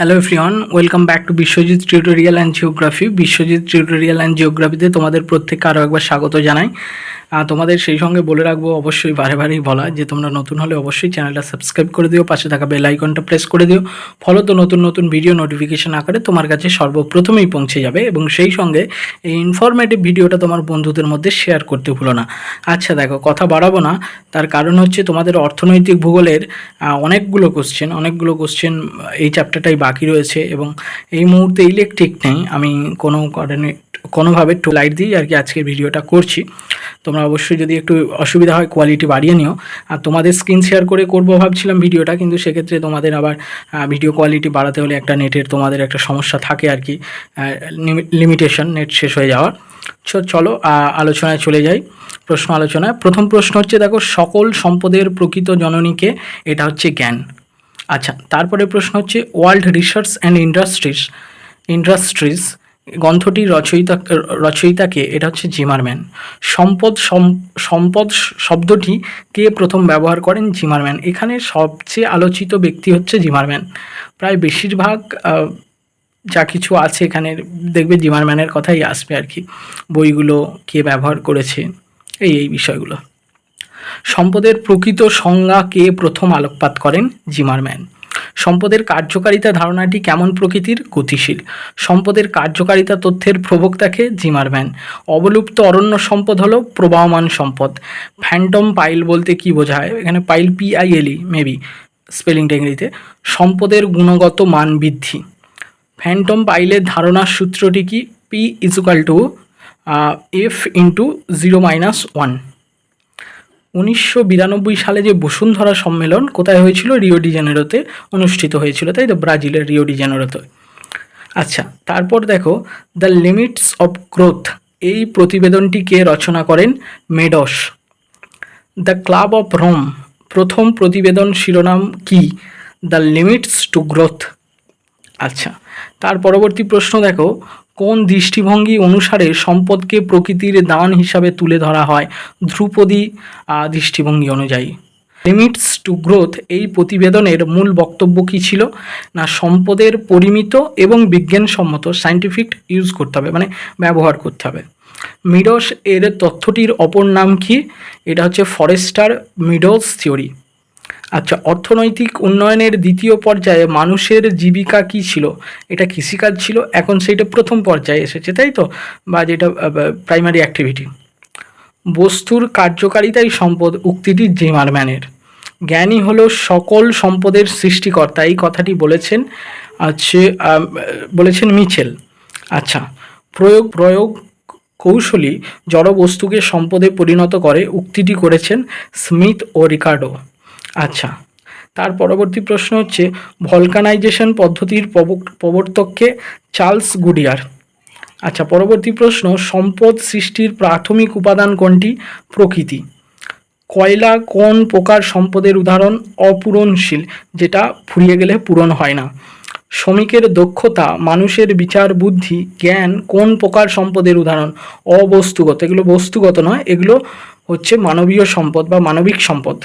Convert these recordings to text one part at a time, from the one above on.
Hello everyone welcome back to Biswajit tutorial and geography Biswajit tutorial and জিওগ্রাফিতে তোমাদের প্রত্যেককে আরও একবার স্বাগত জানাই। তোমাদের সেই সঙ্গে বলে রাখব, অবশ্যই বারে বারেই বলা যে তোমরা নতুন হলে অবশ্যই চ্যানেলটা সাবস্ক্রাইব করে দিও, পাশে থাকা বেল আইকনটা প্রেস করে দিও। ফলত নতুন নতুন ভিডিও নোটিফিকেশন আকারে তোমার কাছে সর্বপ্রথমেই পৌঁছে যাবে এবং সেই সঙ্গে এই ইনফরমেটিভ ভিডিওটা তোমার বন্ধুদের মধ্যে শেয়ার করতে ভুলো না। আচ্ছা দেখো, কথা বাড়াবো না। তার কারণ হচ্ছে তোমাদের অর্থনৈতিক ভূগোলের অনেকগুলো কোশ্চেন অনেকগুলো কোশ্চেন এই চ্যাপ্টারটাই বাকি রয়েছে এবং এই মুহূর্তে ইলেকট্রিক নেই। আমি কোনো কারণে কোনোভাবে একটু লাইট দিয়ে আর কি আজকের ভিডিওটা করছি। তোমরা অবশ্যই যদি একটু অসুবিধা হয় কোয়ালিটি বাড়িয়ে নিও। আর তোমাদের স্ক্রিন শেয়ার করে করব ভাবছিলাম ভিডিওটা কিন্তু সেক্ষেত্রে তোমাদের আবার ভিডিও কোয়ালিটি বাড়াতে হলে একটা নেটের তোমাদের একটা সমস্যা থাকে আর কি লিমিটেশন নেট শেষ হয়ে যাওয়ার। চলো আলোচনায় চলে যাই। প্রশ্ন আলোচনায়। প্রথম প্রশ্ন হচ্ছে, দেখো, সকল সম্পদের প্রকৃত জননীকে এটা হচ্ছে জ্ঞান। আচ্ছা তারপরে প্রশ্ন হচ্ছে, world research and industries industries গ্রন্থটির রচয়িতা, রচয়িতাকে, এটা হচ্ছে জিমারম্যান। সম্পদ সম্পদ শব্দটি কে প্রথম ব্যবহার করেন? জিমারম্যান। এখানে সবচেয়ে আলোচিত ব্যক্তি হচ্ছে জিমারম্যান। প্রায় বেশিরভাগ যা কিছু আছে এখানে দেখবে জিমারম্যানের কথাই আসবে আর কি। বইগুলো কে ব্যবহার করেছে? এই এই বিষয়গুলো। সম্পদের প্রকৃত সংজ্ঞা কে প্রথম আলোকপাত করেন? জিমারম্যান সম্পদের কার্যকারিতা ধারণাটি কেমন প্রকৃতির? গতিশীল। সম্পদের কার্যকারিতা তথ্যের প্রবক্তাকে জিমারম্যান অবলুপ্ত অরণ্য সম্পদ হলো প্রবাহমান সম্পদ। ফ্যান্টম পাইল বলতে কি বোঝায়? এখানে পাইল পিআইএলই মেবি স্পেলিংটা ইংরেজিতে। সম্পদের গুণগত মান বৃদ্ধি। ফ্যান্টম পাইলের ধারণার সূত্রটি কি? P equal to F into zero minus one. উনিশশো বিরানব্বই সালে যে বসুন্ধরা সম্মেলন কোথায় হয়েছিল? রিও ডি জেনেরোতে অনুষ্ঠিত হয়েছিল, তাই তো? ব্রাজিলের রিও ডি জেনেরোতে। আচ্ছা তারপর দেখো, দ্য লিমিটস অফ গ্রোথ, এই প্রতিবেদনটি কে রচনা করেন Meadows. The club of Rome, প্রথম প্রতিবেদন শিরোনাম কি? The limits to growth. আচ্ছা তার পরবর্তী প্রশ্ন দেখো কোন দৃষ্টিভঙ্গি অনুসারে সম্পদকে প্রকৃতির দান হিসাবে তুলে ধরা হয়? ধ্রুপদী দৃষ্টিভঙ্গি অনুযায়ী। লিমিটস টু গ্রোথ এই প্রতিবেদনের মূল বক্তব্য কী ছিল? না সম্পদের পরিমিত এবং বিজ্ঞানসম্মত সাইন্টিফিক ইউজ করতে হবে মানে ব্যবহার করতে হবে। মিডস এর তথ্যটির অপর নাম কি? এটা হচ্ছে ফরেস্টার মিডলস থিওরি আচ্ছা অর্থনৈতিক উন্নয়নের দ্বিতীয় পর্যায়ে মানুষের জীবিকা কি ছিল? এটা কৃষিকাজ ছিল, এখন সেইটা প্রথম পর্যায়ে এসেছে, তাই তো? বা যেটা প্রাইমারি অ্যাক্টিভিটি বস্তুর কার্যকারিতাই সম্পদ, উক্তিটি জিমারম্যানের জ্ঞানী হলো সকল সম্পদের সৃষ্টিকর্তা, এই কথাটি বলেছেন আছে বলেছেন মিচেল। আচ্ছা প্রয়োগ প্রয়োগ কৌশলী জড় বস্তুকে সম্পদে পরিণত করে, উক্তিটি করেছেন স্মিথ ও রিকার্ডো। আচ্ছা। তার পরবর্তী প্রশ্ন হচ্ছে ভলকানাইজেশন পদ্ধতির প্রবর্তককে চার্লস গুডিয়ার। আচ্ছা পরবর্তী প্রশ্ন, সম্পদ সৃষ্টির প্রাথমিক উপাদান কোনটি? প্রকৃতি। কয়লা কোন প্রকার সম্পদের উদাহরণ? অপূরণশীল, যেটা ফুরিয়ে গেলে পূরণ হয় না। শ্রমিকের দক্ষতা, মানুষের বিচার বুদ্ধি, জ্ঞান, কোন প্রকার সম্পদের উদাহরণ? অবস্তুগত, এগুলো বস্তুগত নয়, এগুলো হচ্ছে মানবীয় সম্পদ বা মানবিক সম্পদ।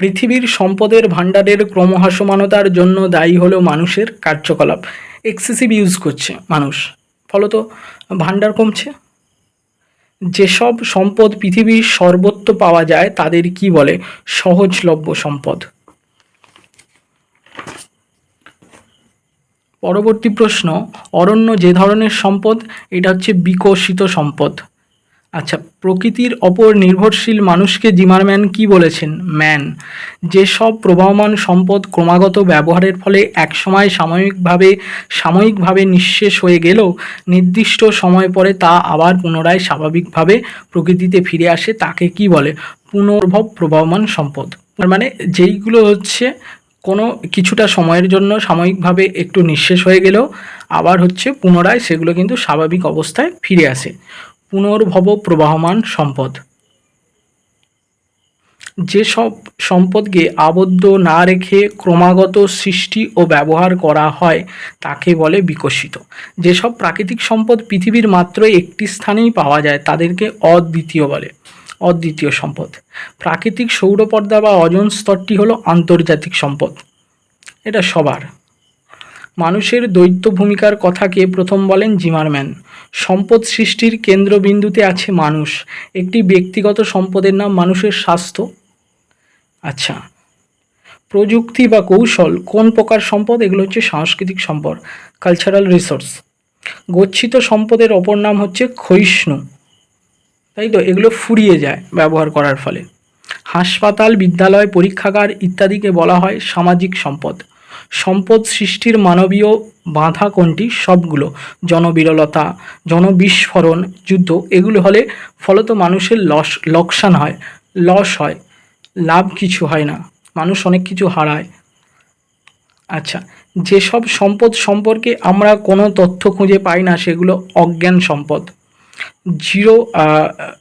পৃথিবীর সম্পদের ভাণ্ডারের ক্রমহ্রাসমানতার জন্য দায়ী হলো মানুষের কার্যকলাপ। এক্সেসিভ ইউজ করছে মানুষ। ফলত ভাণ্ডার কমছে। যেসব সম্পদ পৃথিবীর সর্বত্র পাওয়া যায় তাদের কি বলে? সহজলভ্য সম্পদ। পরবর্তী প্রশ্ন, অরণ্য যে ধরনের সম্পদ, এটা হচ্ছে বিকশিত সম্পদ। আচ্ছা প্রকৃতির ওপর নির্ভরশীল মানুষকে জিমারম্যান কি বলেছেন? ম্যান যেসব প্রবাহমান সম্পদ ক্রমাগত ব্যবহারের ফলে একসময় সাময়িকভাবে সাময়িকভাবে নিঃশেষ হয়ে গেলেও নির্দিষ্ট সময় পরে তা আবার পুনরায় স্বাভাবিকভাবে প্রকৃতিতে ফিরে আসে, তাকে কি বলে? পুনর্ভব প্রবাহমান সম্পদ। মানে যেইগুলো হচ্ছে কোনো কিছুটা সময়ের জন্য সাময়িকভাবে একটু নিঃশেষ হয়ে গেলেও আবার হচ্ছে পুনরায় সেগুলো কিন্তু স্বাভাবিক অবস্থায় ফিরে আসে। পুনর্ভব প্রবাহমান সম্পদ। যেসব সম্পদকে আবদ্ধ না রেখে ক্রমাগত সৃষ্টি ও ব্যবহার করা হয়, তাকে বলে বিকশিত। যেসব প্রাকৃতিক সম্পদ পৃথিবীর মাত্র একটি স্থানেই পাওয়া যায়, তাদেরকে অদ্বিতীয় বলে। অদ্বিতীয় সম্পদ। প্রাকৃতিক সৌরপর্দা বা অজন স্তরটি হলো আন্তর্জাতিক সম্পদ। এটা সবার। মানুষের দৈত্য ভূমিকার কথাকে প্রথম বলেন জিমারম্যান সম্পদ সৃষ্টির কেন্দ্রবিন্দুতে আছে মানুষ। একটি ব্যক্তিগত সম্পদের নাম মানুষের স্বাস্থ্য। আচ্ছা প্রযুক্তি বা কৌশল, কোন প্রকার সম্পদ? এগুলো হচ্ছে সাংস্কৃতিক সম্পদ কালচারাল রিসোর্স গচ্ছিত সম্পদের অপর নাম হচ্ছে ক্ষয়িষ্ণু। তাই তো? এগুলো ফুরিয়ে যায় ব্যবহার করার ফলে। হাসপাতাল, বিদ্যালয়, পরীক্ষাগার ইত্যাদিকে বলা হয় সামাজিক সম্পদ। সম্পদ সৃষ্টির মানবীয় বাধা কোনটি? সবগুলো। জনবিরলতা, জনবিস্ফোরণ, যুদ্ধ, এগুলো হলে ফলত মানুষের লস, লোকসান হয়, লস হয়। লাভ কিছু হয় না, মানুষ অনেক কিছু হারায়। আচ্ছা যেসব সম্পদ সম্পর্কে আমরা কোনো তথ্য খুঁজে পাই না, সেগুলো অজ্ঞান সম্পদ। জিরো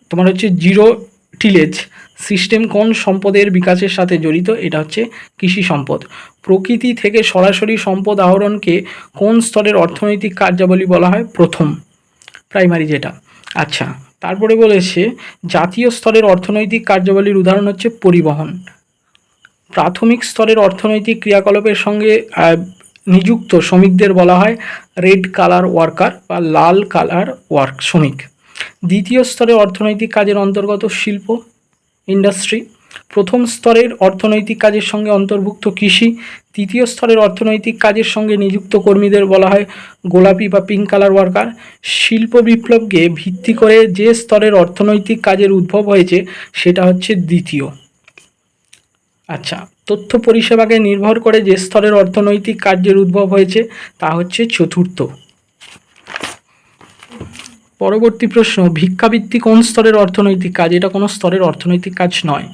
তোমার হচ্ছে জিরো টিলেজ সিস্টেম কোন সম্পদের বিকাশের সাথে জড়িত? এটা হচ্ছে কৃষি সম্পদ। প্রকৃতি থেকে সরাসরি সম্পদ আহরণকে কোন স্তরের অর্থনৈতিক কার্যাবলী বলা হয়? প্রথম প্রাইমারি যেটা। আচ্ছা তারপরে বলেছে জাতীয় স্তরের অর্থনৈতিক কার্যাবলীর উদাহরণ হচ্ছে পরিবহন। প্রাথমিক স্তরের অর্থনৈতিক ক্রিয়াকলাপের সঙ্গে নিযুক্ত শ্রমিকদের বলা হয় রেড কালার ওয়ার্কার বা লাল কালার ওয়ার্ক শ্রমিক। দ্বিতীয় স্তরের অর্থনৈতিক কাজের অন্তর্গত শিল্প ইন্ডাস্ট্রি প্রথম স্তরের অর্থনৈতিক কাজের সঙ্গে অন্তর্ভুক্ত কৃষি, তৃতীয় স্তরের অর্থনৈতিক কাজের সঙ্গে নিযুক্ত কর্মীদের বলা হয় গোলাপি বা পিঙ্ক কালার ওয়ার্কার শিল্প বিপ্লবকে ভিত্তি করে যে স্তরের অর্থনৈতিক কাজের উদ্ভব হয়েছে, সেটা হচ্ছে দ্বিতীয়। আচ্ছা তথ্য পরিষেবাকে নির্ভর করে যে স্তরের অর্থনৈতিক কার্যের উদ্ভব হয়েছে, তা হচ্ছে চতুর্থ। পরবর্তী প্রশ্ন, ভিক্ষাবৃত্তি কোন স্তরের অর্থনৈতিক কাজ? এটা কোনো স্তরের অর্থনৈতিক কাজ নয়।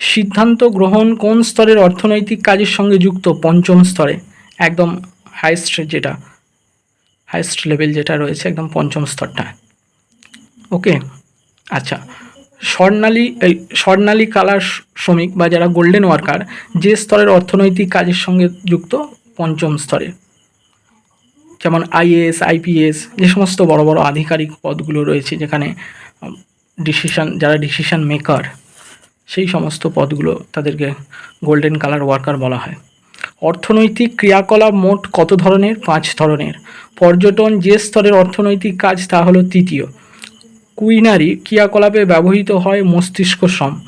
সিদ্ধান্ত গ্রহণ কোন স্তরের অর্থনৈতিক কাজের সঙ্গে যুক্ত? পঞ্চম স্তরে। একদম হাইস্ট যেটা হাইস্ট লেভেল যেটা রয়েছে একদম পঞ্চম স্তরটা। ওকে আচ্ছা। স্বর্ণালী, এই স্বর্ণালী কালার শ্রমিক বা যারা গোল্ডেন ওয়ার্কার যে স্তরের অর্থনৈতিক কাজের সঙ্গে যুক্ত? পঞ্চম স্তরে। যেমন আইএএস আইপিএস যে সমস্ত বড় বড় আধিকারিক পদগুলো রয়েছে যেখানে ডিসিশন যারা ডিসিশন মেকার সেই সমস্ত পদগুলো তাদেরকে গোল্ডেন কালার ওয়ার্কার বলা হয়। অর্থনৈতিক ক্রিয়াকলাপ মোট কত ধরনের? পাঁচ ধরনের। পর্যটন যে স্তরের অর্থনৈতিক কাজ, তা হলো তৃতীয়। কুইনারি ক্রিয়াকলাপে ব্যবহৃত হয় মস্তিষ্ক শ্রম।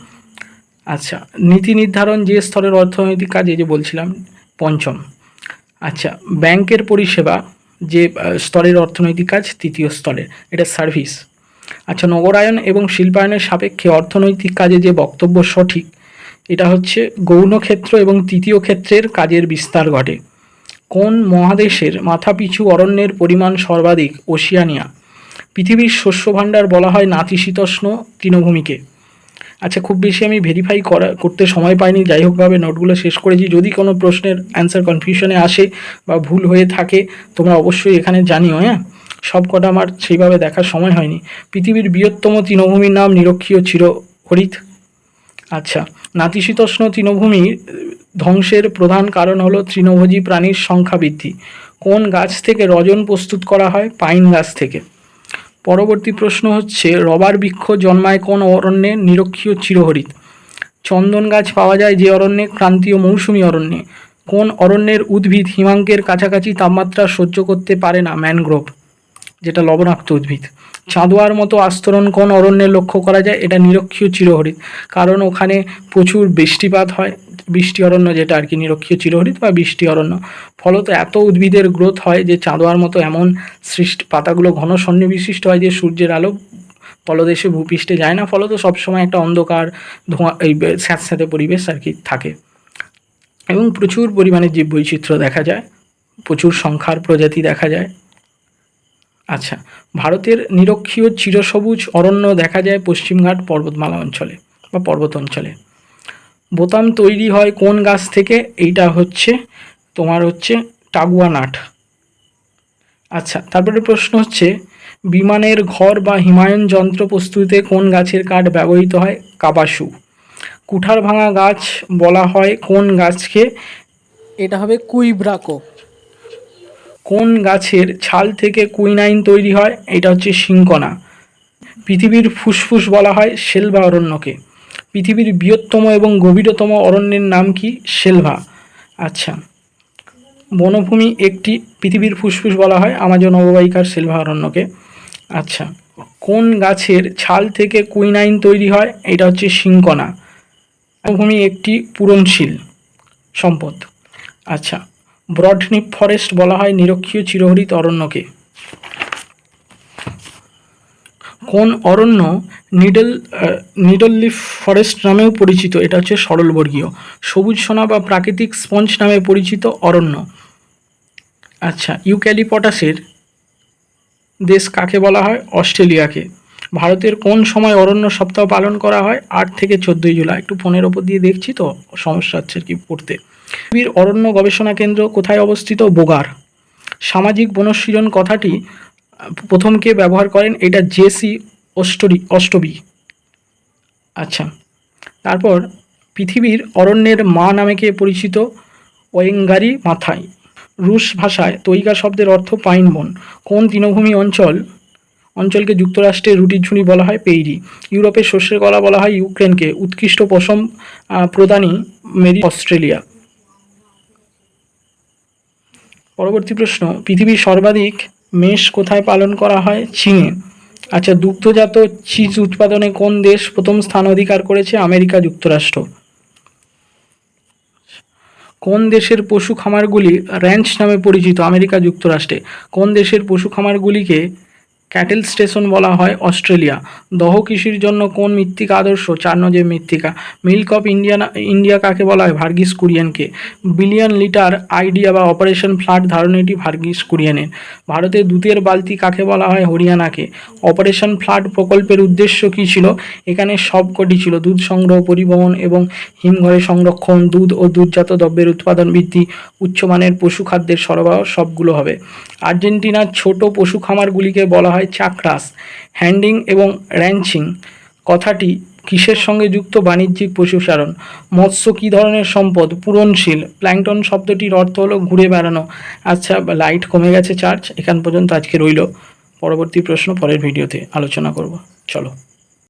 আচ্ছা নীতি নির্ধারণ যে স্তরের অর্থনৈতিক কাজ, এই যে বলছিলাম, পঞ্চম। আচ্ছা ব্যাংকের পরিষেবা যে স্তরের অর্থনৈতিক কাজ, তৃতীয় স্তরের এটা সার্ভিস আচ্ছা নগরায়ন এবং শিল্পায়নের সাপেক্ষে অর্থনৈতিক কাজে যে বক্তব্য সঠিক, এটা হচ্ছে গৌণ ক্ষেত্র এবং তৃতীয় ক্ষেত্রের কাজের বিস্তার ঘটে। কোন মহাদেশের মাথাপিছু অরণ্যের পরিমাণ সর্বাধিক ওশিয়ানিয়া? পৃথিবীর শস্য ভাণ্ডার বলা হয় নাতিশীতোষ্ণ তৃণভূমিকে। আচ্ছা খুব বেশি আমি ভেরিফাই করা করতে সময় পাইনি যাই হোকভাবে নোটগুলো শেষ করেছি। যদি কোনো প্রশ্নের অ্যান্সার কনফিউশনে আসে বা ভুল হয়ে থাকে, তোমরা অবশ্যই এখানে জানিও হ্যাঁ? সব কটা আমার সেইভাবে দেখার সময় হয়নি। পৃথিবীর বৃহত্তম তৃণভূমির নাম নিরক্ষীয় চির হরিত। আচ্ছা নাতিশীতোষ্ণ তৃণভূমি ধ্বংসের প্রধান কারণ হলো তৃণভোজী প্রাণীর সংখ্যা বৃদ্ধি। কোন গাছ থেকে রজন প্রস্তুত করা হয়? পাইন গাছ থেকে। পরবর্তী প্রশ্ন হচ্ছে, রবার বৃক্ষ জন্মায় কোন অরণ্যে? নিরক্ষীয় চিরহরিত। চন্দন গাছ পাওয়া যায় যে অরণ্যে, ক্রান্তীয় মৌসুমী অরণ্যে। কোন অরণ্যের উদ্ভিদ হিমাঙ্কের কাছাকাছি তাপমাত্রা সহ্য করতে পারে না? ম্যানগ্রোভ। যেটা লবণাক্ত উদ্ভিদ। চাঁদোয়ার মতো আস্তরণ কোন অরণ্যে লক্ষ্য করা যায়? এটা নিরক্ষীয় চিরহরিত কারণ ওখানে প্রচুর বৃষ্টিপাত হয়। বৃষ্টি অরণ্য যেটা আর কি, নিরক্ষীয় চিরহরিত বা বৃষ্টি অরণ্য। ফলত এত উদ্ভিদের গ্রোথ হয় যে চাঁদোয়ার মতো এমন সৃষ্টি পাতাগুলো ঘন সন্নিবিশিষ্ট হয় যে সূর্যের আলো তলদেশে ভূপৃষ্ঠে যায় না। ফলত সবসময় একটা অন্ধকার ধোঁয়া, এই স্যাঁতস্যাঁতে পরিবেশ আর কি থাকে। এবং প্রচুর পরিমাণে জীব বৈচিত্র্য দেখা যায়। প্রচুর সংখ্যার প্রজাতি দেখা যায়। আচ্ছা ভারতের নিরক্ষীয় চিরসবুজ অরণ্য দেখা যায় পশ্চিমঘাট পর্বতমালা অঞ্চলে বা পর্বত অঞ্চলে। বোতাম তৈরি হয় কোন গাছ থেকে? এইটা হচ্ছে, তোমার হচ্ছে টাগুয়া নাট। আচ্ছা তারপরে প্রশ্ন হচ্ছে, বিমানের ঘর বা হিমায়ন যন্ত্র প্রস্তুতিতে কোন গাছের কাঠ ব্যবহৃত হয়? কাবাসু। কুঠার ভাঙা গাছ বলা হয় কোন গাছকে? এটা হবে কুইব্রাকো। কোন গাছের ছাল থেকে কুইনাইন তৈরি হয়? এটা হচ্ছে সিংকনা পৃথিবীর ফুসফুস বলা হয় সেলভা অরণ্যকে। পৃথিবীর বৃহত্তম এবং গভীরতম অরণ্যের নাম কি? সেলভা আচ্ছা। বনভূমি একটি পৃথিবীর ফুসফুস বলা হয় আমাজন অববাহিকার সেলভা অরণ্যকে। আচ্ছা। কোন গাছের ছাল থেকে কুইনাইন তৈরি হয়? এটা হচ্ছে সিংকনা বনভূমি একটি পূরণশীল সম্পদ। আচ্ছা। ব্রডনিপ ফরেস্ট বলা হয় নিরক্ষীয় চিরহরিত অরণ্যকে। কোন অরণ্য নিডল নিডল লিফ ফরেস্ট নামেও পরিচিত? এটা হচ্ছে সরলবর্গীয়। সবুজ সোনা বা প্রাকৃতিক স্পঞ্জ নামে পরিচিত অরণ্য। আচ্ছা ইউক্যালিপটাসের দেশ কাকে বলা হয়? অস্ট্রেলিয়াকে। ভারতের কোন সময় অরণ্য সপ্তাহ পালন করা হয়? আট থেকে চোদ্দোই জুলাই। একটু ফোনের ওপর দিয়ে দেখছি তো সমস্যা হচ্ছে কি পড়তে। পৃথিবীর অরণ্য গবেষণা কেন্দ্র কোথায় অবস্থিত? বোগার। সামাজিক বনসৃজন কথাটি আহ, প্রথম কে ব্যবহার করেন? এটা জেসি অস্টরি অষ্টবি। আচ্ছা। তারপর পৃথিবীর অরণ্যের মা নামে কে পরিচিত? ওয়েঙ্গারি মাথায় রুশ ভাষায় তৈগা শব্দের অর্থ পাইন বন কোন তৃণভূমি অঞ্চল অঞ্চলকে যুক্তরাষ্ট্রের রুটির ঝুড়ি বলা হয় পেইরি। ইউরোপের শস্যের কলা বলা হয় ইউক্রেনকে। উৎকৃষ্ট পশম প্রদানী মেরি অস্ট্রেলিয়া। পরবর্তী প্রশ্ন, পৃথিবীর সর্বাধিক মেষ কোথায় পালন করা হয়? চীনে। আচ্ছা দুগ্ধজাত চিজ উৎপাদনে কোন দেশ প্রথম স্থান অধিকার করেছে? আমেরিকা, যুক্তরাষ্ট্র। কোন দেশের পশু খামারগুলি র্যাঞ্চ নামে পরিচিত? আমেরিকা, যুক্তরাষ্ট্রে। কোন দেশের পশু খামারগুলিকে ক্যাটেল স্টেশন বলা হয় অস্ট্রেলিয়া। দহ কৃষির জন্য কোন মৃত্তিকা আদর্শ? চার নজের মৃত্তিকা। মিল্ক অফ ইন্ডিয়া ইন্ডিয়া কাকে বলা হয়? ভার্গিস কুরিয়ানকে। বিলিয়ন লিটার আইডিয়া বা অপারেশন ফ্লাড ধারণাটি ভার্গিস কুরিয়ানের। ভারতের দুধের বালতি কাকে বলা হয়? হরিয়ানাকে। অপারেশন ফ্লাড প্রকল্পের উদ্দেশ্য কী ছিল? এখানে সবকটি ছিল। দুধ সংগ্রহ, পরিবহন এবং হিমঘরে সংরক্ষণ, দুধ ও দুধজাত দ্রব্যের উৎপাদন বৃদ্ধি, উচ্চমানের পশু খাদ্যের সরবরাহ, সবগুলো হবে। আর্জেন্টিনার ছোট পশু খামারগুলিকে বলা হয় চাকরাস, হ্যান্ডিং এবং র্যাঞ্চিং। কথাটি কিসের সঙ্গে যুক্ত? বাণিজ্যিক পশুসারণ মৎস্য কী ধরনের সম্পদ? পূরণশীল। প্ল্যাংটন শব্দটির অর্থ হলো ঘুরে বেড়ানো। আচ্ছা লাইট কমে গেছে চার্জ, এখান পর্যন্ত আজকে রইল। পরবর্তী প্রশ্ন পরের ভিডিওতে আলোচনা করব। চলো।